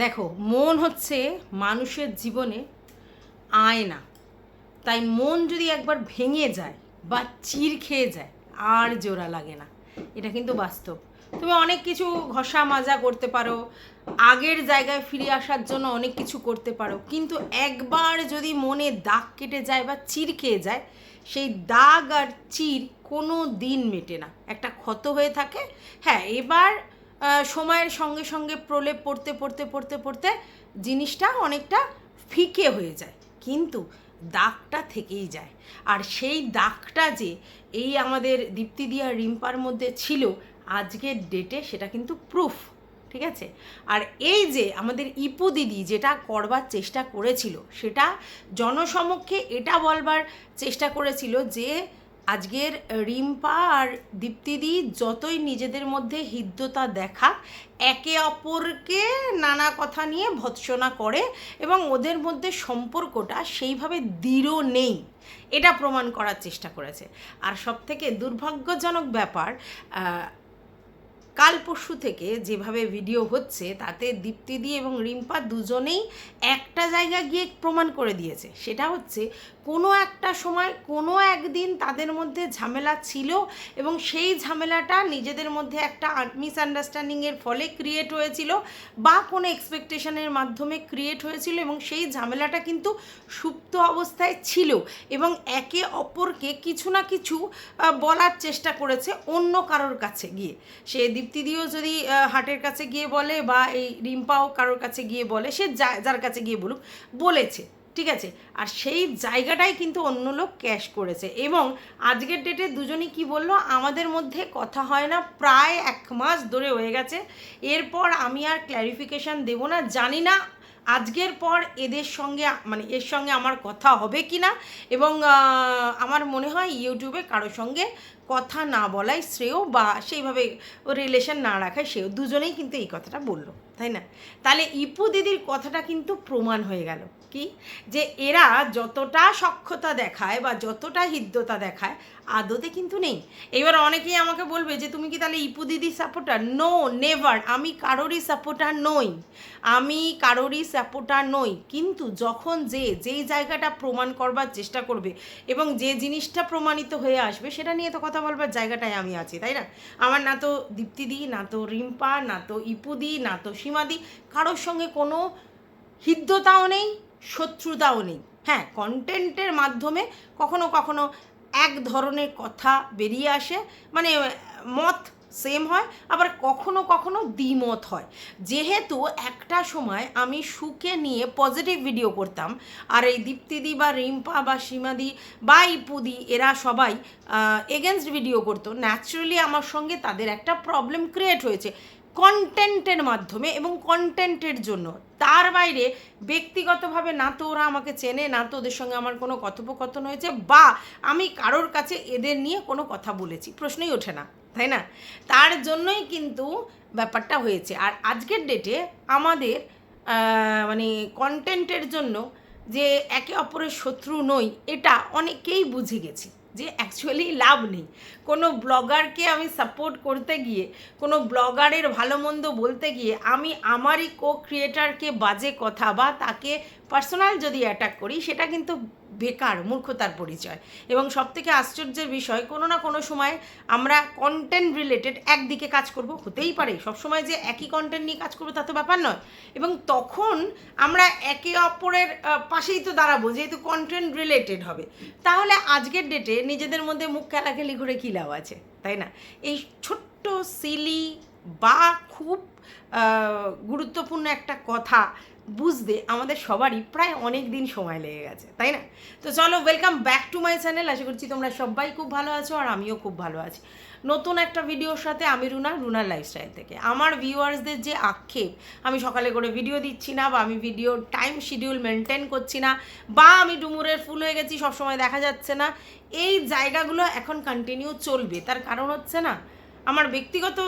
দেখো, মন হচ্ছে মানুষের জীবনে আয়না। তাই মন যদি একবার ভেঙে যায় বা চির খেয়ে যায়, আর জোড়া লাগে না। এটা কিন্তু বাস্তব। তুমি অনেক কিছু ঘষা মাজা করতে পারো, আগের জায়গায় ফিরে আসার জন্য অনেক কিছু করতে পারো, কিন্তু একবার যদি মনে দাগ কেটে যায় বা চির খেয়ে যায়, সেই দাগ আর চির কোনো দিন মেটে না। একটা ক্ষত হয়ে থাকে হ্যাঁ এবার সময়ের সঙ্গে সঙ্গে প্রলেপ পড়তে পড়তে পড়তে পড়তে জিনিসটা অনেকটা ফিকে হয়ে যায়, কিন্তু দাগটা থেকেই যায়। আর সেই দাগটা যে এই আমাদের দীপ্তিদি আর রিম্পার মধ্যে ছিল, আজকের ডেটে সেটা কিন্তু প্রুফ ঠিক আছে? আর এই যে আমাদের ইপু দিদি যেটা করবার চেষ্টা করেছিল, সেটা জনসমক্ষে এটা বলবার চেষ্টা করেছিল যে আজকের রিম্পা আর দীপ্তিদি যতই নিজেদের মধ্যে হৃদ্যতা দেখাক, একে অপরকে নানা কথা নিয়ে ভৎসনা করে এবং ওদের মধ্যে সম্পর্কটা সেইভাবে দৃঢ় নেই, এটা প্রমাণ করার চেষ্টা করেছে। আর সবথেকে দুর্ভাগ্যজনক ব্যাপার কাল পরশু থেকে যেভাবে ভিডিও হচ্ছে, তাতে দীপ্তিদি এবং রিম্পা দুজনেই একটা জায়গা গিয়ে প্রমাণ করে দিয়েছে। সেটা হচ্ছে, কোনো একটা সময়, কোনো একদিন তাদের মধ্যে ঝামেলা ছিল এবং সেই ঝামেলাটা নিজেদের মধ্যে একটা মিসআন্ডারস্ট্যান্ডিংয়ের ফলে ক্রিয়েট হয়েছিল বা কোনো এক্সপেকটেশনের মাধ্যমে ক্রিয়েট হয়েছিল এবং সেই ঝামেলাটা কিন্তু সুপ্ত অবস্থায় ছিল এবং একে অপরকে কিছু না কিছু বলার চেষ্টা করেছে অন্য কারোর কাছে গিয়ে। সে দীপ্তিদিও যদি হাটের কাছে গিয়ে বলে বা এই রিম্পাও কারোর কাছে গিয়ে বলে, সে যার কাছে গিয়ে বলুক, বলেছে, ঠিক আছে? আর সেই জায়গাটাই কিন্তু অন্য লোক ক্যাশ করেছে। এবং আজকের ডেটে দুজনই কি বলল, আমাদের মধ্যে কথা হয় না, প্রায় এক মাস ধরে হয়ে গেছে। এরপর আমি আর ক্ল্যারিফিকেশান দেবো না, জানি না আজকের পর এদের সঙ্গে মানে এর সঙ্গে আমার কথা হবে কি না এবং আমার মনে হয় ইউটিউবে কারোর সঙ্গে কথা না বলাই শ্রেয় বা সেইভাবে রিলেশন না রাখায় শ্রেয়। দুজনেই কিন্তু এই কথাটা বলল, তাই না? তাহলে ইপু দিদির কথাটা কিন্তু প্রমাণ হয়ে গেল। কি? যে এরা যতটা সক্ষতা দেখায় বা যতটা হৃদ্যতা দেখায়, আদতে কিন্তু নেই। এবার অনেকেই আমাকে বলবে যে, তুমি কি তাহলে ইপু দিদির সাপোর্টার নো নেভার আমি কারোরই সাপোর্টার নই। আমি কারোরই সাপোর্টার নই। কিন্তু যখন যে, যেই জায়গাটা প্রমাণ করবার চেষ্টা করবে এবং যে জিনিসটা প্রমাণিত হয়ে আসবে, সেটা নিয়ে তো কথা বলবার জায়গাটায় আমি আছি, তাই না? আমার না তো দীপ্তিদি না তো রিম্পা, না তো ইপুদি না তো সীমাদি কারোর সঙ্গে কোনো হৃদ্যতাও নেই। শত্রুতাও নেই। হ্যাঁ কন্টেন্টের মাধ্যমে কখনো কখনো এক ধরনের কথা বেরিয়ে আসে মানে মত সেম হয়, আবার কখনো কখনো দ্বিমত হয়। যেহেতু একটা সময় আমি সুখে নিয়ে পজিটিভ ভিডিও করতাম, আর এই দীপ্তিদি বা রিম্পা বা সীমাদি বা ইপুদি এরা সবাই এগেনস্ট ভিডিও করতো। ন্যাচারালি আমার সঙ্গে তাদের একটা প্রবলেম ক্রিয়েট হয়েছে। কন্টেন্টের মাধ্যমে এবং কন্টেন্টের জন্য। তার বাইরে ব্যক্তিগতভাবে না তো ওরা আমাকে চেনে, না তো ওদের সঙ্গে আমার কোনো কথোপকথন হয়েছে বা আমি কারোর কাছে এদের নিয়ে কোনো কথা বলেছি। প্রশ্নই ওঠে না, তাই না? তার জন্যই কিন্তু ব্যাপারটা হয়েছে। আর আজকের ডেটে আমাদের মানে কন্টেন্টের জন্য যে একে অপরের শত্রু নই, এটা অনেকেই বুঝে গেছি। যে অ্যাকচুয়ালি লাভ নেই। কোনো ব্লগারকে আমি সাপোর্ট করতে গিয়ে, কোনো ব্লগারের ভালো মন্দ বলতে গিয়ে, আমি আমারই কো ক্রিয়েটারকে বাজে কথা বা তাকে পার্সোনাল যদি অ্যাটাক করি, সেটা কিন্তু বেকার, মূর্খতার পরিচয়। এবং সবথেকে আশ্চর্যের বিষয়, কোনো না কোনো সময় আমরা কন্টেন্ট রিলেটেড একদিকে কাজ করব, হতেই পারে। সবসময় যে একই কন্টেন্ট নিয়ে কাজ করব, তা তো ব্যাপার নয়। এবং তখন আমরা একে অপরের পাশেই তো দাঁড়াবো, যেহেতু কন্টেন্ট রিলেটেড হবে। তাহলে আজকের ডেটে নিজেদের মধ্যে মুখ খেলাখেলি করে কী লাভ আছে? তাই না? এই ছোট্ট সিলি বা খুব গুরুত্বপূর্ণ একটা কথা বুঝতে আমাদের সবারই প্রায় অনেক দিন সময় লেগে গেছে, তাই না? তো চলো welcome back to my channel আশা করছি তোমরা সবাই খুব ভালো আছো আর আমিও খুব ভালো আছি। নতুন একটা ভিডিওর সাথে আমি রুনা রুনার লাইফস্টাইল থেকে। আমার ভিউয়ার্সদের যে আক্ষেপ, আমি সকালে করে ভিডিও দিচ্ছি না বা আমি ভিডিওর টাইম শিডিউল মেনটেন করছি না বা আমি ডুমুরের ফুল হয়ে গেছি, সবসময় দেখা যাচ্ছে না, এই জায়গাগুলো এখন কন্টিনিউ চলবে। তার কারণ হচ্ছে না, আমার ব্যক্তিগত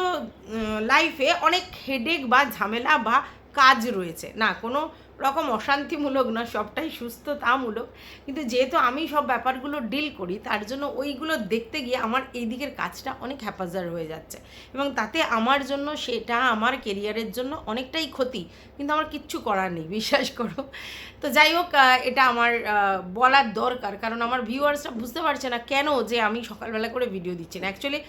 লাইফে অনেক হেডেক বা ঝামেলা বা কাজ রয়েছে। না, কোনো রকম অশান্তিমূলক না সবটাই সুস্থতামূলক। কিন্তু যেহেতু আমি সব ব্যাপারগুলো ডিল করি, তার জন্য ওইগুলো দেখতে গিয়ে আমার এই দিকের কাজটা অনেক হ্যাপাজার হয়ে যাচ্ছে। এবং তাতে আমার জন্য সেটা আমার কেরিয়ারের জন্য অনেকটাই ক্ষতি। কিন্তু আমার কিচ্ছু করার নেই, বিশ্বাস করো। তো যাই হোক এটা আমার বলার দরকার। কারণ আমার ভিউয়ার্সরা বুঝতে পারছে না কেন যে আমি সকালবেলা করে ভিডিও দিচ্ছি না। অ্যাকচুয়ালি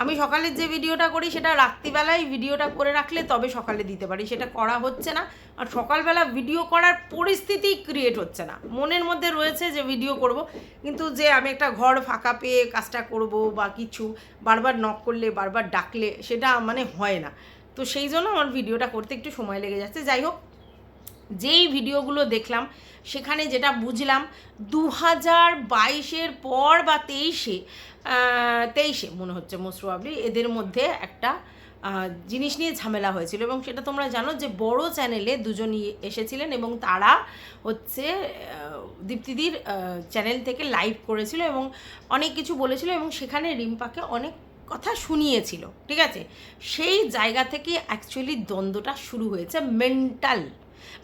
আমি সকালের যে ভিডিওটা করি সেটা রাত্রিবেলায় ভিডিওটা করে রাখলে তবে সকালে দিতে পারি, সেটা করা হচ্ছে না। আর সকালবেলা ভিডিও করার পরিস্থিতি ক্রিয়েট হচ্ছে না। মনের মধ্যে রয়েছে যে ভিডিও করব, কিন্তু যে আমি একটা ঘর ফাঁকা পেয়ে কাজটা করব বা কিছু বারবার নক করলে, বারবার ডাকলে, সেটা মানে হয় না। তো সেই জন্য আমার ভিডিওটা করতে একটু সময় লেগে যাচ্ছে। যাই হোক যেই ভিডিওগুলো দেখলাম, সেখানে যেটা বুঝলাম দু হাজার বাইশের পর বা তেইশে তেইশে মনে হচ্ছে মোস্ট এদের মধ্যে একটা জিনিস নিয়ে ঝামেলা হয়েছিল। এবং সেটা তোমরা জানো যে বড় চ্যানেলে দুজনই এসেছিলেন এবং তারা হচ্ছে দীপ্তিদির চ্যানেল থেকে লাইভ করেছিল এবং অনেক কিছু বলেছিল এবং সেখানে রিম্পাকে অনেক কথা শুনিয়েছিল। ঠিক আছে? সেই জায়গা থেকে অ্যাকচুয়ালি দ্বন্দ্বটা শুরু হয়েছে মেন্টাল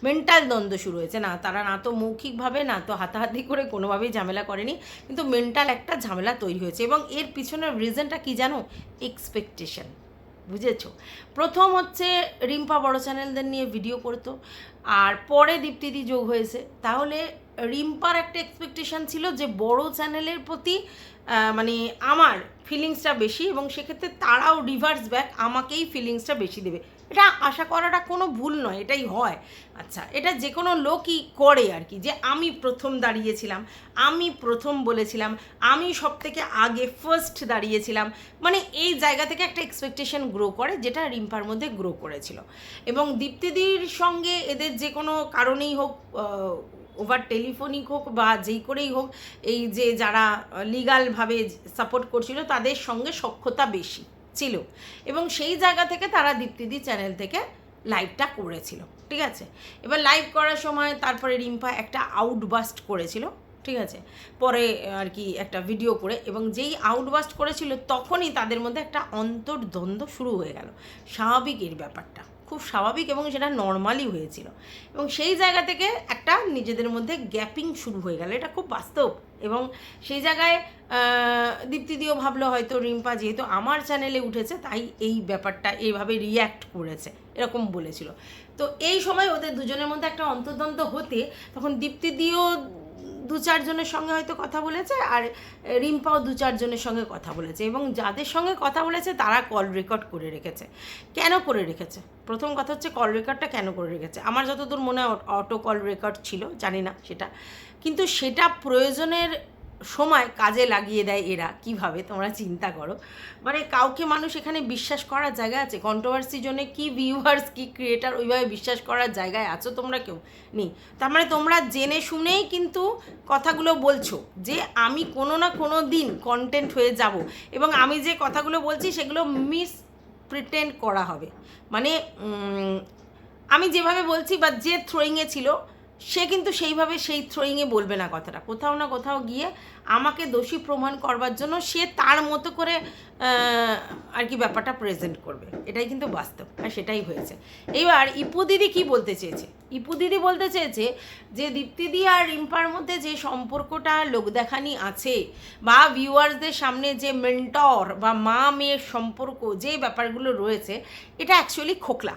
মেন্টাল দ্বন্দ্ব শুরু হয়েছে। না, তারা না তো মৌখিকভাবে, না তো হাতাহাতি করে কোনোভাবেই ঝামেলা করেনি, কিন্তু মেন্টাল একটা ঝামেলা তৈরি হয়েছে এবং এর পিছনের রিজনটা কি জানো? এক্সপেকটেশন বুঝেছ? প্রথম হচ্ছে রিম্পা বড় চ্যানেলদের নিয়ে ভিডিও করতো, আর পরে দীপ্তিদি যোগ হয়েছে। তাহলে রিম্পার একটা এক্সপেকটেশন ছিল যে বড় চ্যানেলের প্রতি মানে আমার ফিলিংসটা বেশি এবং সেক্ষেত্রে তারাও রিভার্স ব্যাক আমাকেই ফিলিংসটা বেশি দেবে। এটা আশা করাটা কোনো ভুল নয়, এটাই হয়। আচ্ছা এটা যে কোনো লোকই করে আর কি, যে আমি প্রথম দাঁড়িয়েছিলাম, আমি প্রথম বলেছিলাম, আমি সব থেকে আগে ফার্স্ট দাঁড়িয়েছিলাম মানে এই জায়গা থেকে একটা এক্সপেকটেশন গ্রো করে, যেটা রিম্পার মধ্যে গ্রো করেছিল। এবং দীপ্তিদির সঙ্গে এদের যে কোনো কারণেই হোক ওভার টেলিফোনিক হোক বা যেই করেই হোক, এই যে যারা লিগালভাবে সাপোর্ট করছিল, তাদের সঙ্গে সক্ষতা বেশি। ছিল। এবং সেই জায়গা থেকে তারা দীপ্তিদি চ্যানেল থেকে লাইভটা করেছিল। ঠিক আছে? এবার লাইভ করার সময় তারপরে রিম্পা একটা আউটবাস্ট করেছিল। ঠিক আছে? পরে আর কি একটা ভিডিও করে এবং যেই আউটবাস্ট করেছিল তখনই তাদের মধ্যে একটা অন্তর্দ্বন্দ্ব শুরু হয়ে গেল। স্বাভাবিক এর ব্যাপারটা। খুব স্বাভাবিক এবং সেটা নর্মালি হয়েছিল। এবং সেই জায়গা থেকে একটা নিজেদের মধ্যে গ্যাপিং শুরু হয়ে গেল। এটা খুব বাস্তব। এবং সেই জায়গায় দীপ্তিদিও ভাবলো হয়তো রিম্পা যেহেতু আমার চ্যানেলে উঠেছে, তাই এই ব্যাপারটা এইভাবে রিয়্যাক্ট করেছে, এরকম বলেছিল। তো এই সময় ওদের দুজনের মধ্যে একটা অন্তর্দ্বন্দ্ব হতে তখন দীপ্তিদিও দু চারজনের সঙ্গে হয়তো কথা বলেছে আর রিম্পাও দু চারজনের সঙ্গে কথা বলেছে এবং যাদের সঙ্গে কথা বলেছে তারা কল রেকর্ড করে রেখেছে। কেন করে রেখেছে? প্রথম কথা হচ্ছে কল রেকর্ডটা কেন করে রেখেছে? আমার যতদূর মনে হয় অটো কল রেকর্ড ছিল, জানি না সেটা। কিন্তু সেটা প্রয়োজনের সময় কাজে লাগিয়ে দেয় এরা। কীভাবে? তোমরা চিন্তা করো। মানে কাউকে মানুষ এখানে বিশ্বাস করার জায়গা আছে? কন্ট্রোভার্সির জন্য কি ভিউয়ার্স কি ক্রিয়েটার ওইভাবে বিশ্বাস করার জায়গায় আছো তোমরা কেউ নেই। তার মানে তোমরা জেনে শুনেই কিন্তু কথাগুলো বলছো যে আমি কোনো না কোনো দিন কন্টেন্ট হয়ে যাব এবং আমি যে কথাগুলো বলছি সেগুলো মিস প্রিটেন্ড করা হবে। মানে আমি যেভাবে বলছি বা যে থ্রোয়িংয়ে ছিল সে কিন্তু সেইভাবে সেই থ্রোয়িংয়ে বলবে না কথাটা। কোথাও না কোথাও গিয়ে আমাকে দোষী প্রমাণ করবার জন্য সে তার মতো করে আর কি ব্যাপারটা প্রেজেন্ট করবে। এটাই কিন্তু বাস্তব, আর সেটাই হয়েছে। এইবার ইপু দিদি কী বলতে চেয়েছে? ইপু দিদি বলতে চেয়েছে যে দীপ্তিদি আর রিম্পার মধ্যে যে সম্পর্কটা লোক দেখানি আছে বা ভিউয়ার্সদের সামনে যে মেন্টর বা মা মেয়ের সম্পর্ক যে ব্যাপারগুলো রয়েছে, এটা অ্যাকচুয়ালি খোকলা।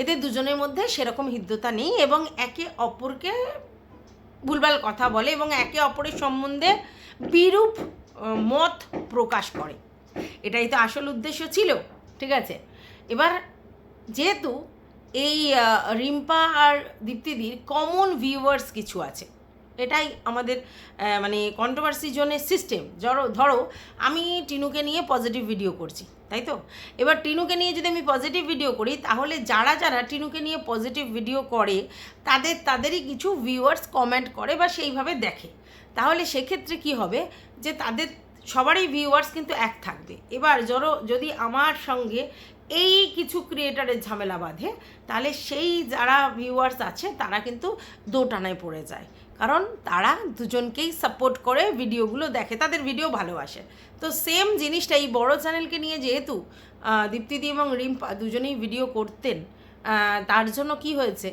এদের দুজনের মধ্যে সেরকম হৃদ্যতা নেই এবং একে অপরকে ভুলভাল কথা বলে এবং একে অপরের সম্বন্ধে বিরূপ মত প্রকাশ করে। এটাই তো আসল উদ্দেশ্য ছিল, ঠিক আছে? এবার যেহেতু এই রিম্পা আর দীপ্তিদির কমন ভিউয়ার্স কিছু আছে এটাই আমাদের মানে কন্ট্রোভার্সি জোনের সিস্টেম ধরো ধরো, আমি টিনুকে নিয়ে পজিটিভ ভিডিও করছি, তাই তো? এবার টিনুকে নিয়ে যদি আমি পজিটিভ ভিডিও করি, তাহলে যারা যারা টিনুকে নিয়ে পজিটিভ ভিডিও করে, তাদের, তাদেরই কিছু ভিউয়ার্স কমেন্ট করে বা সেইভাবে দেখে। তাহলে সেক্ষেত্রে কি হবে? যে তাদের, সবারই ভিউয়ার্স কিন্তু এক থাকবে। এবার ধরো, যদি আমার সঙ্গে এই কিছু ক্রিয়েটারের ঝামেলা বাঁধে, তাহলে সেই যারা ভিউয়ার্স আছে, তারা কিন্তু দোটানায় পড়ে যায়। কারণ তারা দুজনকেই সাপোর্ট করে ভিডিওগুলো দেখে, তাদের ভিডিও ভালোবাসে তো সেম জিনিসটা এই বড় চ্যানেলকে নিয়ে যেহেতু দীপ্তিদি এবং রিম্পা দুজনেই ভিডিও করতেন তার জন্য কি হয়েছে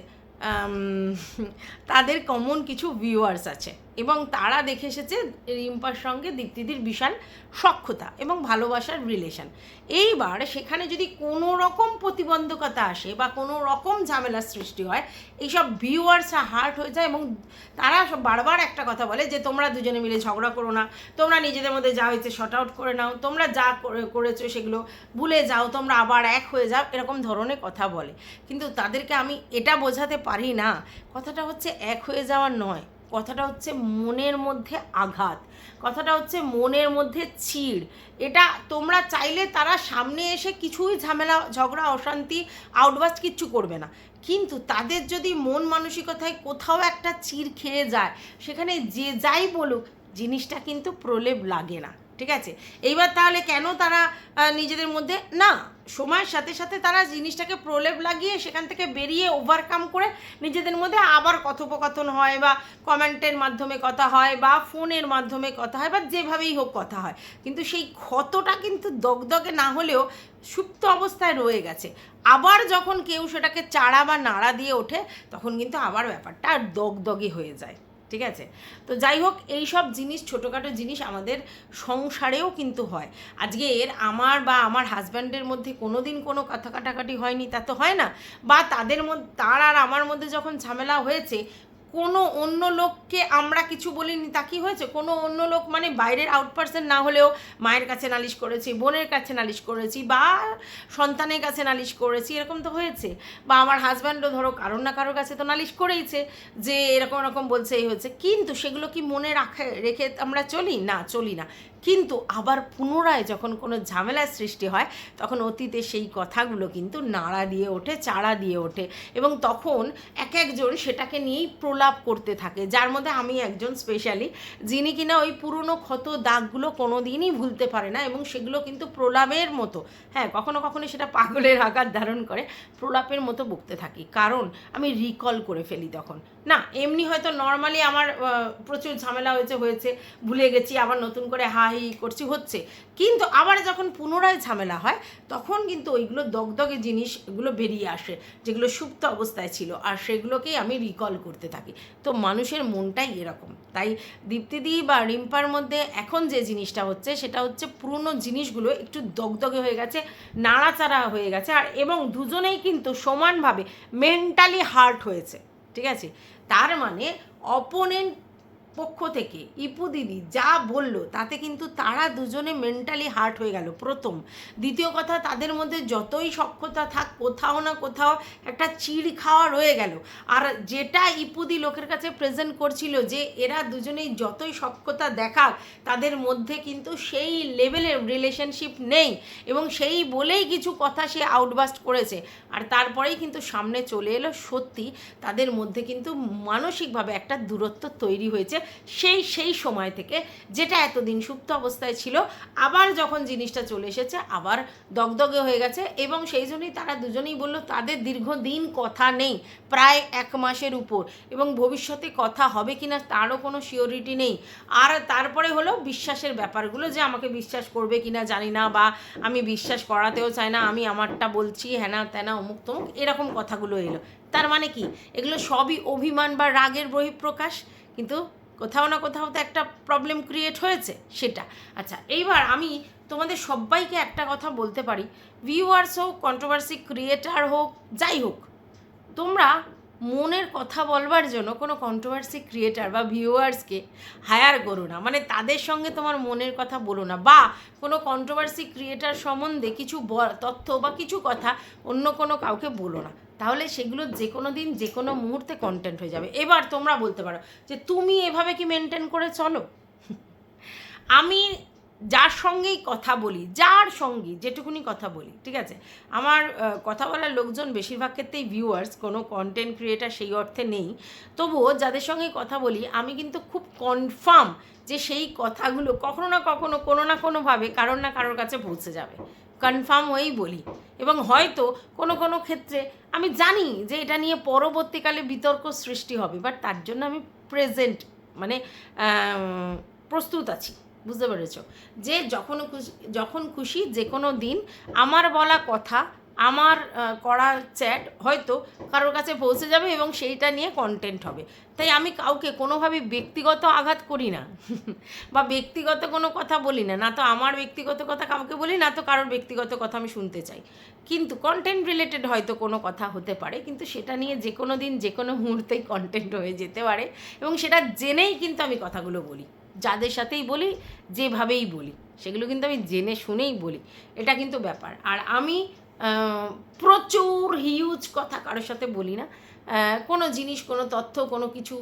তাদের কমন কিছু ভিউয়ার্স আছে। এবং তারা দেখে এসেছে রিম্পার সঙ্গে দীপ্তিদির বিশাল সক্ষতা এবং ভালোবাসার রিলেশন এইবার সেখানে যদি কোনো রকম প্রতিবন্ধকতা আসে বা কোনো রকম ঝামেলার সৃষ্টি হয়, এইসব ভিউয়ার্সরা হার্ট হয়ে যায় এবং তারা সব বারবার একটা কথা বলে যে, তোমরা দুজনে মিলে ঝগড়া করো না। তোমরা নিজেদের মধ্যে যা হয়েছে শর্ট আউট করে নাও। তোমরা যা করে- করেছ সেগুলো ভুলে যাও। তোমরা আবার এক হয়ে যাও। এরকম ধরনের কথা বলে। কিন্তু তাদেরকে আমি এটা বোঝাতে পারি না। কথাটা হচ্ছে এক হয়ে যাওয়ার নয়। কথাটা হচ্ছে মনের মধ্যে আঘাত, কথাটা হচ্ছে মনের মধ্যে চিড় এটা তোমরা চাইলে তারা সামনে এসে কিছুই ঝামেলা, ঝগড়া, অশান্তি আউটবাস্ট কিচ্ছু করবে না। কিন্তু তাদের যদি মন মানসিকতায় কোথাও একটা চিড় খেয়ে যায়, সেখানে যে যাই বলুক, জিনিসটা কিন্তু প্রলেপ লাগে না। ঠিক আছে? এইবার তাহলে কেন তারা নিজেদের মধ্যে, না, সময়ের সাথে সাথে তারা জিনিসটাকে প্রলেপ লাগিয়ে সেখান থেকে বেরিয়ে ওভারকাম করে নিজেদের মধ্যে আবার কথোপকথন হয় বা কমেন্টের মাধ্যমে কথা হয় বা ফোনের মাধ্যমে কথা হয় বা যেভাবেই হোক কথা হয়। কিন্তু সেই ক্ষতটা কিন্তু দগদগে না হলেও সুপ্ত অবস্থায় রয়ে গেছে। আবার যখন কেউ সেটাকে চাড়া বা নাড়া দিয়ে ওঠে, তখন কিন্তু আবার ব্যাপারটা আর দগদগে হয়ে যায়। ঠিক আছে? তো যাই হোক এই সব জিনিস, ছোটোখাটো জিনিস আমাদের সংসারেও কিন্তু হয়। আজকে এর আমার বা আমার হাজব্যান্ডের মধ্যে কোনো দিন কোনো কথা কাটাকাটি হয়নি, তা তো হয় না। বা তাদের মধ্যে, তার আর আমার মধ্যে যখন ঝামেলা হয়েছে কোনো অন্য লোককে আমরা কিছু বলিনি, তা কি হয়েছে? কোনো অন্য লোক মানে বাইরের আউট পার্সন না হলেও মায়ের কাছে নালিশ করেছি, বোনের কাছে নালিশ করেছি বা সন্তানের কাছে নালিশ করেছি, এরকম তো হয়েছে। বা আমার হাজব্যান্ডও ধরো কারোর না কারোর কাছে তো নালিশ করেইছে যে এরকম এরকম বলছে, এই হয়েছে। কিন্তু সেগুলো কি মনে রাখে, রেখে আমরা চলি? না চলি না। কিন্তু আবার পুনরায় যখন কোনো ঝামেলার সৃষ্টি হয়, তখন অতীতে সেই কথাগুলো কিন্তু নাড়া দিয়ে ওঠে, চাড়া দিয়ে ওঠে এবং তখন এক একজন সেটাকে নিয়েই প্রলাপ করতে থাকে। যার মধ্যে আমি একজন স্পেশালি যিনি কিনা ওই পুরনো ক্ষত দাগগুলো কোনো দিনই ভুলতে পারে না এবং সেগুলো কিন্তু প্রলাপের মতো হ্যাঁ কখনো কখনো সেটা পাগলের আকার ধারণ করে, প্রলাপের মতো বকতে থাকি। কারণ আমি রিকল করে ফেলি তখন। না, এমনি হয়তো নর্মালি আমার প্রচুর ঝামেলা হয়েছে হয়েছে, ভুলে গেছি, আবার নতুন করে হা হি করছি, হচ্ছে। কিন্তু আবার যখন পুনরায় ঝামেলা হয়, তখন কিন্তু ওইগুলো দগদগে জিনিস এগুলো বেরিয়ে আসে, যেগুলো সুপ্ত অবস্থায় ছিল, আর সেগুলোকেই আমি রিকল করতে থাকি। তো মানুষের মনটাই এরকম। তাই দীপ্তিদি বা রিম্পার মধ্যে এখন যে জিনিসটা হচ্ছে, সেটা হচ্ছে পুরনো জিনিসগুলো একটু দগদগে হয়ে গেছে, নাড়াচাড়া হয়ে গেছে, আর এবং দুজনেই কিন্তু সমানভাবে মেন্টালি হার্ট হয়েছে, ঠিক আছে? তার মানে অপোনেন্ট পক্ষ থেকে, ইপু দিদি যা বলল, তাতে কিন্তু তারা দুজনে মেন্টালি হার্ট হয়ে গেল। প্রথম। দ্বিতীয় কথা, তাদের মধ্যে যতই সক্ষতা থাক, কোথাও না কোথাও একটা চিড় খাওয়া রয়ে গেল। আর যেটা ইপুদি লোকের কাছে প্রেজেন্ট করছিল যে, এরা দুজনেই যতই সক্ষতা দেখাক, তাদের মধ্যে কিন্তু সেই লেভেলের রিলেশনশিপ নেই। এবং সেই বলেই কিছু কথা সে আউটবাস্ট করেছে। আর তারপরেই কিন্তু সামনে চলে এলো সত্যি, তাদের মধ্যে কিন্তু মানসিকভাবে একটা দূরত্ব তৈরি হয়েছে। সেই সেই সময় থেকে যেটা এতদিন সুপ্ত অবস্থায় ছিল, আবার যখন জিনিসটা চলে এসেছে, আবার দগদগে হয়ে গেছে এবং সেই জন্যই তারা দুজনেই বলল, তাদের দীর্ঘদিন কথা নেই, প্রায় এক মাসের উপর এবং ভবিষ্যতে কথা হবে কিনা তারও কোনো শিওরিটি নেই। আর তারপরে হলো বিশ্বাসের ব্যাপারগুলো যে আমাকে বিশ্বাস করবে কি না জানি না বা আমি বিশ্বাস করাতেও চাই না, আমি আমারটা বলছি হ্যানা ত্যানা অমুক তমুক, এরকম কথাগুলো এলো। তার মানে কি? এগুলো সবই অভিমান বা রাগের বহিঃপ্রকাশ, কিন্তু কোথাও না কোথাও তো একটা প্রবলেম ক্রিয়েট হয়েছে, সেটা। আচ্ছা এইবার আমি তোমাদের সবাইকে একটা কথা বলতে পারি। ভিউয়ার্স হোক কন্ট্রোভার্সি ক্রিয়েটার হোক, যাই হোক, তোমরা মনের কথা বলবার জন্য কোনো কন্ট্রোভার্সি ক্রিয়েটার বা ভিউয়ার্সকে হায়ার করো না। মানে তাদের সঙ্গে তোমার মনের কথা বলো না বা কোনো কন্ট্রোভার্সি ক্রিয়েটার সম্বন্ধে কিছু তথ্য বা কিছু কথা অন্য কোনো কাউকে বলো না। তাহলে সেগুলো যে কোনো দিন যে কোনো মুহূর্তে কন্টেন্ট হয়ে যাবে। এবার তোমরা বলতে পারো যে তুমি এভাবে কি মেনটেন করে চলো? আমি যার সঙ্গেই কথা বলি, যার সঙ্গে, যেটুকুনি কথা বলি, ঠিক আছে? আমার কথা বলার লোকজন বেশিরভাগ ক্ষেত্রেই ভিউয়ার্স কোনো কন্টেন্ট ক্রিয়েটার সেই অর্থে নেই। তবুও যাদের সঙ্গে কথা বলি, আমি কিন্তু খুব কনফার্ম যে সেই কথাগুলো কখনো না কখনো কোনো না কোনোভাবে কারোর না কারোর কাছে পৌঁছে যাবে। কনফার্ম হয়েই বলি। এবং হয়তো কোনো কোনো ক্ষেত্রে আমি জানি যে এটা নিয়ে পরবর্তীকালে বিতর্ক সৃষ্টি হবে বাট তার জন্য আমি প্রেজেন্ট মানে প্রস্তুত আছি। বুঝতে পেরেছ? যে যখন খুশি যখন খুশি যে কোনো দিন আমার বলা কথা আমার করা চ্যাট হয়তো কারোর কাছে পৌঁছে যাবে এবং সেইটা নিয়ে কন্টেন্ট হবে। তাই আমি কাউকে কোনোভাবে ব্যক্তিগত আঘাত করি না। বা ব্যক্তিগত কোনো কথা বলি না। না তো আমার ব্যক্তিগত কথা কাউকে বলি, না তো কারোর ব্যক্তিগত কথা আমি শুনতে চাই। কিন্তু কন্টেন্ট রিলেটেড হয়তো কোনো কথা হতে পারে, কিন্তু সেটা নিয়ে যে কোনো দিন, যে কোনো মুহূর্তেই কন্টেন্ট হয়ে যেতে পারে এবং সেটা জেনেই কিন্তু আমি কথাগুলো বলি। যাদের সাথেই বলি, যেভাবেই বলি, সেগুলো কিন্তু আমি জেনে শুনেই বলি। এটা কিন্তু ব্যাপার। আর আমি প্রচুর হিউজ কথা কারোর সাথে বলি না। কোনো জিনিস, কোনো তথ্য, কোনো কিছু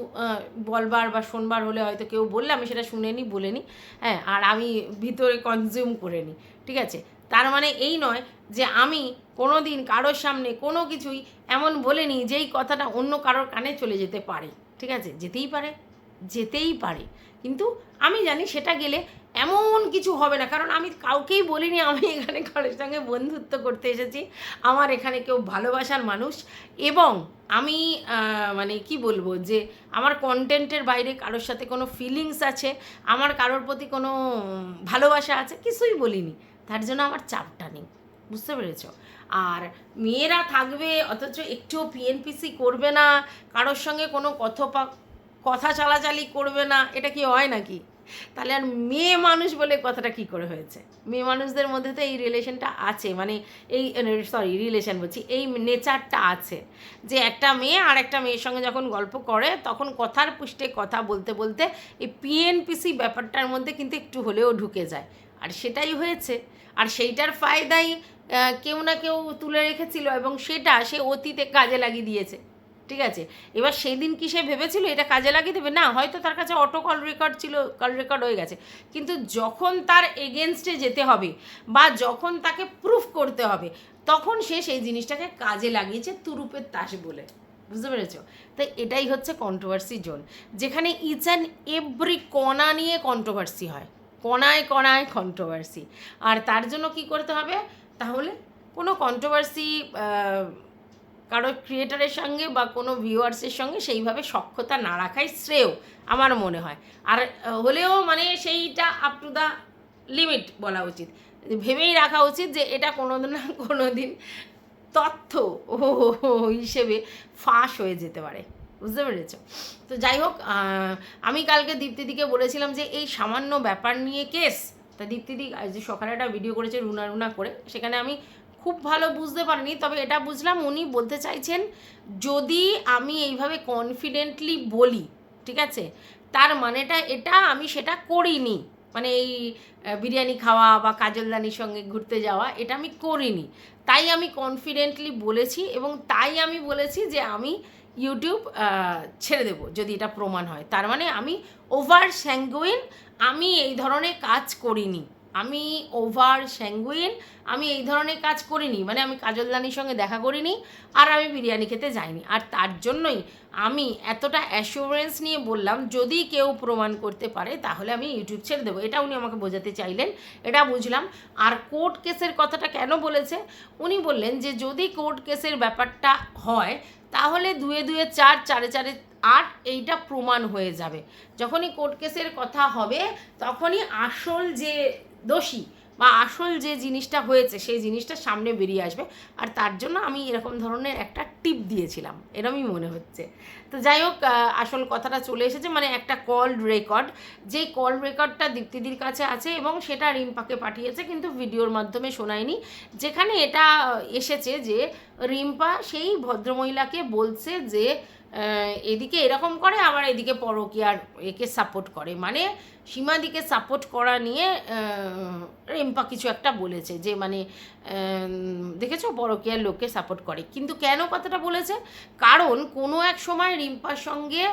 বলবার বা শোনবার হলে হয়তো কেউ বললে আমি সেটা শুনে নিই বলে নিই হ্যাঁ আর আমি ভিতরে কনজিউম করে নিই ঠিক আছে? তার মানে এই নয় যে আমি কোনো দিন কারোর সামনে কোনো কিছুই এমন বলিনি যেই কথাটা অন্য কারোর কানে চলে যেতে পারে, ঠিক আছে? যেতেই পারে যেতেই পারে। কিন্তু আমি জানি সেটা গেলে এমন কিছু হবে না। কারণ আমি কাউকেই বলিনি, আমি এখানে কারোর সঙ্গে বন্ধুত্ব করতে এসেছি। আমার এখানে কেউ ভালোবাসার মানুষ। এবং আমি মানে কি বলব যে, আমার কন্টেন্টের বাইরে কারোর সাথে কোনো ফিলিংস আছে, আমার কারোর প্রতি কোনো ভালোবাসা আছে, কিছুই বলিনি। তার জন্য আমার চাপটা নেই। বুঝতে পেরেছ? আর মেয়েরা থাকবে, অথচ একটুও পিএনপিসি করবে না, কারোর সঙ্গে কোনো কথোপা, কথা চালাচালি করবে না, এটা কি হয় নাকি? তাহলে আর মেয়ে মানুষ বলে কথাটা কি করে হয়েছে? মেয়ে মানুষদের মধ্যে তো এই রিলেশনটা আছে মানে এই সরি রিলেশন বলছি, এই নেচারটা আছে। যে একটা মেয়ে আর একটা মেয়ের সঙ্গে যখন গল্প করে, তখন কথার পুষ্টে কথা বলতে বলতে এই পিএনপিসি ব্যাপারটার মধ্যে কিন্তু একটু হলেও ঢুকে যায়। আর সেটাই হয়েছে। আর সেইটার ফায়দাই কেউ না কেউ তুলে রেখেছিল এবং সেটা সে অতীতে কাজে লাগিয়ে দিয়েছে। ঠিক আছে? এবার সেই দিন কি সে ভেবেছিল এটা কাজে লাগিয়ে দেবে? না, হয়তো তার কাছে অটো কল রেকর্ড ছিল কল রেকর্ড হয়ে গেছে। কিন্তু যখন তার এগেনস্টে যেতে হবে বা যখন তাকে প্রুফ করতে হবে, তখন সে সেই জিনিসটাকে কাজে লাগিয়েছে তুরুপের তাস বলে। বুঝতে পেরেছ? তাই এটাই হচ্ছে কন্ট্রোভার্সি জোন যেখানে ইচ অ্যান্ড এভরি কণা নিয়ে কন্ট্রোভার্সি হয়। কণায় কণায় কন্ট্রোভার্সি আর তার জন্য কি করতে হবে? তাহলে কোনো কন্ট্রোভার্সি কারও ক্রিয়েটারের সঙ্গে বা কোনো ভিউয়ার্সের সঙ্গে সেইভাবে সক্ষতা না রাখাই শ্রেয়, আমার মনে হয়। আর হলেও মানে সেইটা আপ টু দ্য লিমিট বলা উচিত। ভেবেই রাখা উচিত যে এটা কোনো না কোনো দিন তথ্য হিসেবে ফাঁস হয়ে যেতে পারে। বুঝতে পেরেছ? তো যাই হোক আমি কালকে দীপ্তিদিকে বলেছিলাম যে এই সামান্য ব্যাপার নিয়ে কেস তা দীপ্তিদি যে সকালে একটা ভিডিও করেছে রুনা রুনা করে। সেখানে আমি খুব ভালো বুঝতে পারিনি, তবে এটা বুঝলাম উনি বলতে চাইছেন, যদি আমি এইভাবে কনফিডেন্টলি বলি, ঠিক আছে? তার মানেটা এটা, আমি সেটা করিনি। মানে এই বিরিয়ানি খাওয়া বা কাজলদানির সঙ্গে ঘুরতে যাওয়া, এটা আমি করিনি। তাই আমি কনফিডেন্টলি বলেছি এবং তাই আমি বলেছি যে আমি ইউটিউব ছেড়ে দেবো, যদি এটা প্রমাণ হয়। তার মানে আমি ওভার স্যাঙ্গুইন আমি এই ধরনের কাজ করিনি। আমি ওভার স্যাঙ্গুইন আমি এই ধরনের কাজ করিনি মানে আমি কাজলদানির সঙ্গে দেখা করিনি আর আমি বিরিয়ানি খেতে যাইনি। আর তার জন্যই আমি এতটা অ্যাসুরেন্স নিয়ে বললাম, যদি কেউ প্রমাণ করতে পারে, তাহলে আমি ইউটিউব ছেড়ে দেবো। এটা উনি আমাকে বোঝাতে চাইলেন, এটা বুঝলাম। আর কোর্ট কেসের কথাটা কেন বলেছে? উনি বললেন যে, যদি কোর্ট কেসের ব্যাপারটা হয়, তাহলে দুয়ে দুয়ে চার, চারে চারে আট, এইটা প্রমাণ হয়ে যাবে। যখনই কোর্ট কেসের কথা হবে, তখনই আসল যে দোষী বা আসল যে জিনিসটা হয়েছে, সেই জিনিসটা সামনে বেরিয়ে আসবে। আর তার জন্য আমি এরকম ধরনের একটা টিপ দিয়েছিলাম, এরমই মনে হচ্ছে। তো যাই হোক আসল কথাটা চলে এসেছে মানে একটা কল রেকর্ড। যে কল রেকর্ডটা দীপ্তিদির কাছে আছে এবং সেটা রিম্পাকে পাঠিয়েছে, কিন্তু ভিডিওর মাধ্যমে শোনায়নি। যেখানে এটা এসেছে যে রিম্পা সেই ভদ্রমহিলাকে বলছে যে এদিকে এরকম করে, আবার এদিকে পরকীয়ার একে সাপোর্ট করে। মানে সীমাদিকে সাপোর্ট করা নিয়ে রেম্পা কিছু একটা বলেছে যে মানে দেখেছ? পরকীয়ার লোককে সাপোর্ট করে। কিন্তু কেন কথাটা বলেছে? কারণ কোনো এক সময় রিম্পার সঙ্গে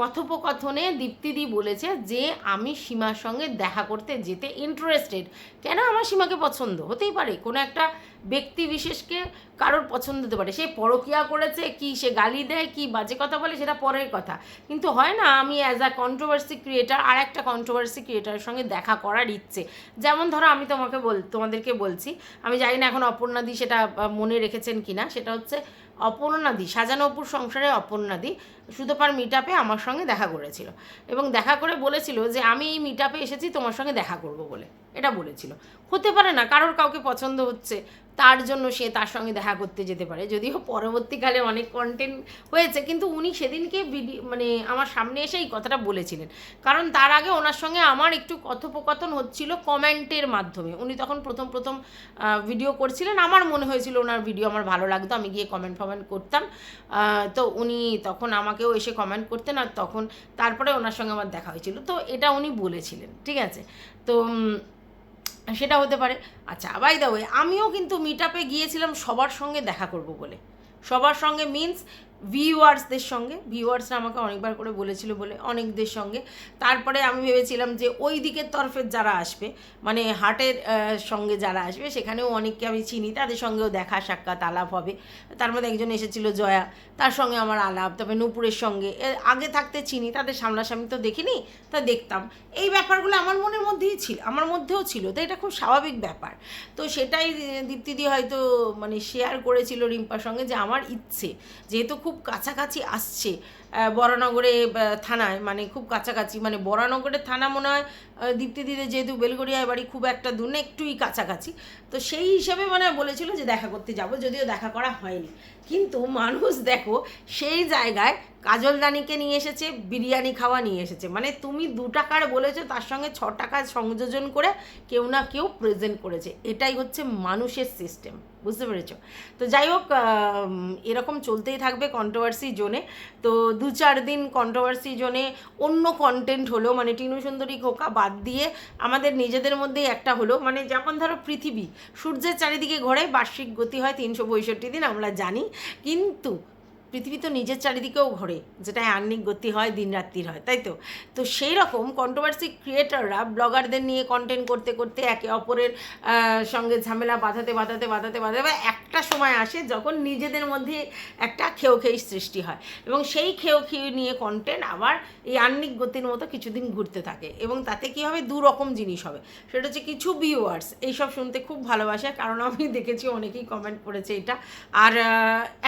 কথোপকথনে দীপ্তিদি বলেছে যে, আমি সীমার সঙ্গে দেখা করতে যেতে ইন্টারেস্টেড কেন আমার সীমাকে পছন্দ? হতেই পারে, কোনো একটা ব্যক্তি বিশেষকে কারোর পছন্দ হতে পারে। সে পরকিয়া করেছে, কি সে গালি দেয়, কি বাজে কথা বলে, সেটা পরের কথা। কিন্তু হয় না, আমি অ্যাজ আ কন্ট্রোভার্সি ক্রিয়েটার আর একটা কন্ট্রোভার্সি ক্রিয়েটারের সঙ্গে দেখা করার ইচ্ছে। যেমন ধরো, আমি তোমাকে বল, তোমাদেরকে বলছি, আমি জানি না এখন অপর্ণাদি সেটা মনে রেখেছেন কিনা, সেটা হচ্ছে অপর্ণাদি অপুর সংসারে অপর্ণাদি সুতোপার মিট আপে আমার সঙ্গে দেখা করেছিল। এবং দেখা করে বলেছিল যে, আমি এই মিট আপে এসেছি, তোমার সঙ্গে দেখা করব বলে। এটা বলেছিল। হতে পারে না, কারোর কাউকে পছন্দ হচ্ছে তার জন্য সে তার সঙ্গে দেখা করতে যেতে পারে। যদিও পরবর্তীকালে অনেক কন্টেন্ট হয়েছে, কিন্তু উনি সেদিনকে ভিডিও মানে আমার সামনে এসে এই কথাটা বলেছিলেন। কারণ তার আগে ওনার সঙ্গে আমার একটু কথোপকথন হচ্ছিল কমেন্টের মাধ্যমে। উনি তখন প্রথম প্রথম ভিডিও করছিলেন। আমার মনে হয়েছিল ওনার ভিডিও আমার ভালো লাগতো, আমি গিয়ে কমেন্ট ফমেন্ট করতাম। তো উনি তখন আমাকেও এসে কমেন্ট করতেন আর তখন তারপরে ওনার সঙ্গে আমার দেখা হয়েছিল। তো এটা উনি বলেছিলেন, ঠিক আছে? তো সেটা হতে পারে। আচ্ছা বাই দ্য ওয়ে আমিও কিন্তু মিট আপে গিয়েছিলাম সবার সঙ্গে দেখা করব বলে। সবার সঙ্গে মিন্স ভিউয়ার্সদের সঙ্গে ভিউয়ার্সরা আমাকে অনেকবার করে বলেছিল বলে, অনেকদের সঙ্গে। তারপরে আমি ভেবেছিলাম যে ওই দিকের তরফের যারা আসবে মানে হাটের সঙ্গে যারা আসবে, সেখানেও অনেককে আমি চিনি, তাদের সঙ্গেও দেখা, সাক্ষাৎ, আলাপ হবে। তার মধ্যে একজন এসেছিল জয়া, তার সঙ্গে আমার আলাপ, তারপরে নূপুরের সঙ্গে। আগে থাকতে চিনি, তাদের সামনাসামনি তো দেখিনি, তা দেখতাম। এই ব্যাপারগুলো আমার মনের মধ্যেই ছিল, আমার মধ্যেও ছিল, তো এটা খুব স্বাভাবিক ব্যাপার। তো সেটাই, দীপ্তিদি হয়তো মানে শেয়ার করেছিল রিম্পার সঙ্গে যে আমার ইচ্ছে, যেহেতু খুব কাছাকাছি আসছে। বরানগরে থানায় মানে খুব কাছাকাছি। মানে বরানগরের থানা মনে হয় আহ, দীপ্তিদিদের যেহেতু বেলগড়িয়ায় বাড়ি খুব একটা দূর একটুই কাছাকাছি। তো সেই হিসাবে মানে বলেছিল যে দেখা করতে যাব যদিও দেখা করা হয়নি। কিন্তু মানুষ দেখো সেই জায়গায় কাজলদানিকে নিয়ে এসেছে বিরিয়ানি খাওয়া নিয়ে এসেছে। মানে তুমি দু টাকার বলেছ তার সঙ্গে ছ টাকা সংযোজন করে কেউ না কেউ প্রেজেন্ট করেছে। এটাই হচ্ছে মানুষের সিস্টেম বুঝতে পেরেছ? তো যাই হোক এরকম চলতেই থাকবে কন্ট্রোভার্সি জোনে তো দু চার দিন কন্ট্রোভার্সি জোনে অন্য কন্টেন্ট হলো। মানে টিনু সুন্দরী খোকা বাদ দিয়ে আমাদের নিজেদের মধ্যেই একটা হলো। মানে যেমন ধরো পৃথিবী, সূর্যের চারিদিকে ঘোরে, বার্ষিক গতি হয় তিনশো পঁয়ষট্টি দিন, আমরা জানি। কিন্তু পৃথিবী তো নিজের চারিদিকেও ঘোরে যেটা আর্নিক গতি হয়, দিন রাত্রির হয়, তাই তো? তো সেই রকম কন্ট্রোভার্সি ক্রিয়েটাররা ব্লগারদের নিয়ে কন্টেন্ট করতে করতে একে অপরের সঙ্গে ঝামেলা বাঁধাতে বাঁধাতে বাঁধাতে বাঁধাতে একটা সময় আসে যখন নিজেদের মধ্যে একটা খেও খেই সৃষ্টি হয়। এবং সেই খেও খেয়ে নিয়ে কন্টেন্ট আবার এই আর্নিক গতির মতো কিছুদিন ঘুরতে থাকে। এবং তাতে কী হবে? দু রকম জিনিস হবে। সেটা হচ্ছে কিছু ভিউয়ার্স এইসব শুনতে খুব ভালোবাসে, কারণ আমি দেখেছি অনেকেই কমেন্ট করেছে এটা। আর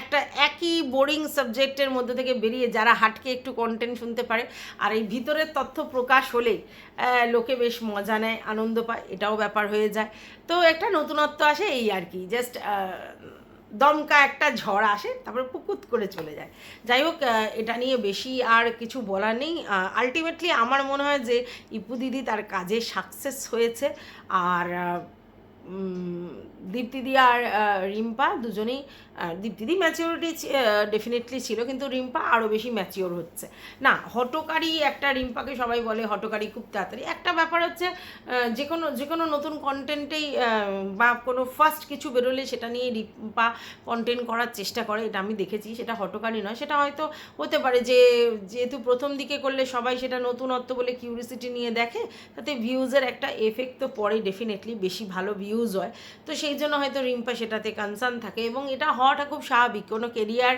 একটা একই বোরিং সাবজেক্টের মধ্যে থেকে বেরিয়ে যারা হাটকে একটু কন্টেন্ট শুনতে পারে, আর এই ভিতরের তথ্য প্রকাশ হলে লোকে বেশ মজা নেয়, আনন্দ পায়, এটাও ব্যাপার হয়ে যায়। তো একটা নতুনত্ব আসে এই আর কি জাস্ট দমকা একটা ঝড় আসে, তারপর পুকুত করে চলে যায়। যাই হোক এটা নিয়ে বেশি আর কিছু বলার নেই। আলটিমেটলি আমার মনে হয় যে ইপু দিদি তার কাজে সাকসেস হয়েছে, আর দীপ্তিদি আর রিম্পা দুজনেই আহ, দীপ্তিদি ম্যাচিওরিটি ডেফিনেটলি ছিল কিন্তু রিম্পা আরও বেশি ম্যাচিওর হচ্ছে। না হটকারী একটা রিম্পাকে সবাই বলে হটকারী খুব তাড়াতাড়ি। একটা ব্যাপার হচ্ছে যে কোনো যে কোনো নতুন কন্টেন্টেই বা কোনো ফার্স্ট কিছু বেরোলে সেটা নিয়ে রিম্পা কন্টেন্ট করার চেষ্টা করে এটা আমি দেখেছি সেটা হটকারী নয়। সেটা হয়তো হতে পারে যে যেহেতু প্রথম দিকে করলে সবাই সেটা নতুনত্ব বলে কিউরিসিটি নিয়ে দেখে তাতে ভিউজের একটা এফেক্ট তো পরে ডেফিনেটলি বেশি ভালো ভিউজ হয়। তো সেই জন্য হয়তো রিম্পা সেটাতে কনসার্ন থাকে এবং এটা হওয়াটা খুব স্বাভাবিক। কোনো কেরিয়ার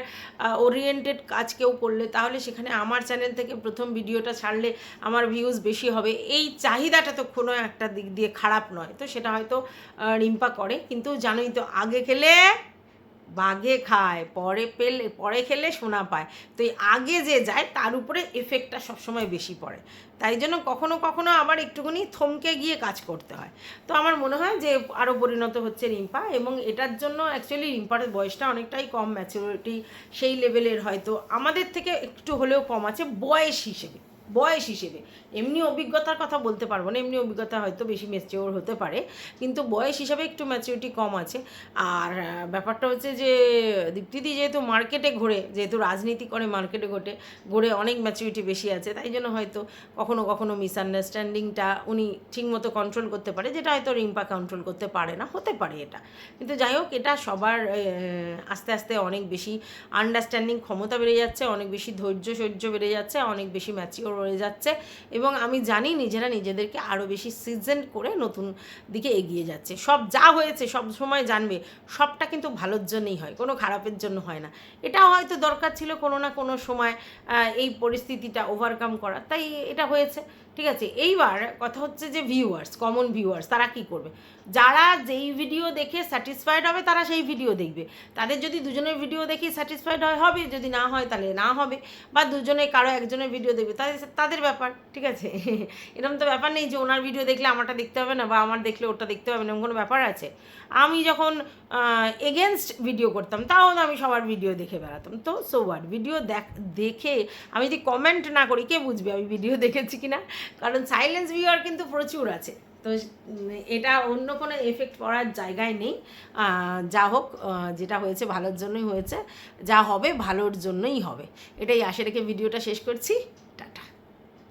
ওরিয়েন্টেড কাজ কেউ করলে তাহলে সেখানে আমার চ্যানেল থেকে প্রথম ভিডিওটা ছাড়লে আমার ভিউজ বেশি হবে। এই চাহিদাটা তো কোনো একটা দিক দিয়ে খারাপ নয়। তো সেটা হয়তো রিম্পা করে। কিন্তু জানোই তো, আগে খেলে বাঘে খায়, পরে পেলে, পরে খেলে সোনা পায়। তো এই আগে যে যায়, তার উপরে এফেক্টটা সবসময় বেশি পড়ে। তাই জন্য কখনো কখনো আবার একটুখানি থমকে গিয়ে কাজ করতে হয়। তো আমার মনে হয় যে আরও পরিণত হচ্ছে রিম্পা এবং এটার জন্য অ্যাকচুয়ালি রিম্পার বয়সটা অনেকটাই কম ম্যাচুরিটি সেই লেভেলের হয়তো। আমাদের থেকে একটু হলেও কম আছে, বয়স হিসেবে। বয়স হিসেবে। এমনি অভিজ্ঞতার কথা বলতে পারব না, এমনি অভিজ্ঞতা হয়তো বেশি ম্যাচিওর হতে পারে, কিন্তু বয়স হিসাবে একটু ম্যাচিউরিটি কম আছে। আর ব্যাপারটা হচ্ছে যে, দীপ্তিদি যেহেতু মার্কেটে ঘোরে, যেহেতু রাজনীতি করে মার্কেটে ঘটে, ঘোরে অনেক ম্যাচিউরিটি বেশি আছে, তাই জন্য হয়তো কখনো কখনো মিসআন্ডারস্ট্যান্ডিংটা উনি ঠিকমতো কন্ট্রোল করতে পারে, যেটা হয়তো রিম্পা কন্ট্রোল করতে পারে না, হতে পারে এটা। কিন্তু যাই হোক, এটা সবার আস্তে আস্তে অনেক বেশি আন্ডারস্ট্যান্ডিং ক্ষমতা বেড়ে যাচ্ছে, অনেক বেশি ধৈর্য সহ্য বেড়ে যাচ্ছে, অনেক বেশি ম্যাচিওর হয়ে যাচ্ছে এবং আমি জানি নিজেরা নিজেদেরকে আরও বেশি সিজন করে নতুন দিকে এগিয়ে যাচ্ছে। সব যা হয়েছে, সব সময় জানবে, সবটা কিন্তু ভালোর জন্যই হয়, কোনো খারাপের জন্য হয় না। এটাও হয়তো দরকার ছিল কোনো না কোনো সময় এই পরিস্থিতিটা ওভারকাম করা তাই এটা হয়েছে, ঠিক আছে? এইবার কথা হচ্ছে যে ভিউয়ার্স কমন ভিউয়ার্স তারা কি করবে? যারা যেই ভিডিও দেখে স্যাটিসফাইড হবে, তারা সেই ভিডিও দেখবে। তাদের যদি দুজনের ভিডিও দেখে স্যাটিসফাইড হয়, হবে। যদি না হয়, তাহলে না হবে। বা দুজনে, কারও একজনের ভিডিও দেখবে, তাদের তাদের ব্যাপার, ঠিক আছে? এরকম তো ব্যাপার নেই যে ওনার ভিডিও দেখলে আমারটা দেখতে হবে না বা আমার দেখলে ওটা দেখতে হবে না, এরকম কোনো ব্যাপার আছে? আমি যখন এগেনস্ট ভিডিও করতাম, তাও আমি সবার ভিডিও দেখে বেড়াতাম। তো সো হোয়াট ভিডিও দেখ, দেখে আমি যদি কমেন্ট না করি, কে বুঝবে আমি ভিডিও দেখেছি কি না কারণ সাইলেন্স ভিউয়ার কিন্তু প্রচুর আছে। তো, এটা অন্য কোনো এফেক্ট পড়ার জায়গায় নেই। যা হোক যেটা হয়েছে ভালোর জন্যই হয়েছে, যা হবে ভালোর জন্যই হবে। এটাই আশা রেখে ভিডিওটা শেষ করছি।